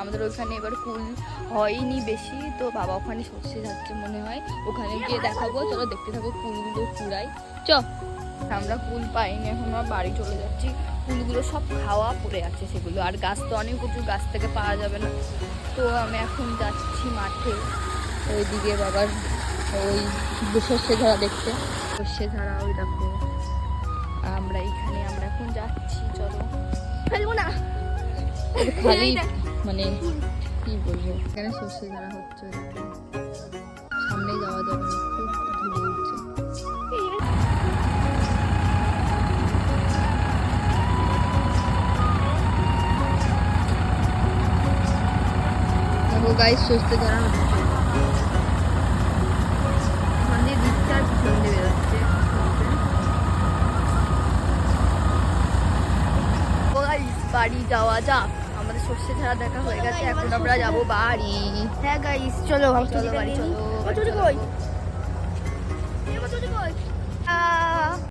আমাদের ওখানে এবার কুল হয়নি বেশি, তো বাবা ওখানে সর্ষে যাচ্ছে মনে হয়। ওখানে গিয়ে দেখাবো, চলো দেখতে থাকো কুলগুলো কুড়াই চ, আমরা কুল পাইনি, এখন আমরা বাড়ি চলে যাচ্ছি। কুলগুলো সব খাওয়া পড়ে আছে সেগুলো, আর গাছ তো অনেক উঁচু গাছ থেকে পাওয়া যাবে না। তো আমি এখন যাচ্ছি মাঠে, ওইদিকে বাবার ওই সর্ষে ঝাড়া দেখতে। সর্ষে ঝাড়া ওই দেখো। আমরা এইখানে আমরা এখন যাচ্ছি, চলো। খালি মানে কি বলব? এখানে সর্ষে ঝাড়া হচ্ছে সামনে যাওয়া যাবে না খুব ধুলো উঠছে দেখো গাইস সর্ষে ঝাড়া হচ্ছে। বাড়ি যাওয়া যাক। সর্ষে ছাড়া দেখা হয়ে গেছে এখন আমরা যাব বাড়ি। হ্যাঁ গাইস চলো চলো বাড়ি চলো কই?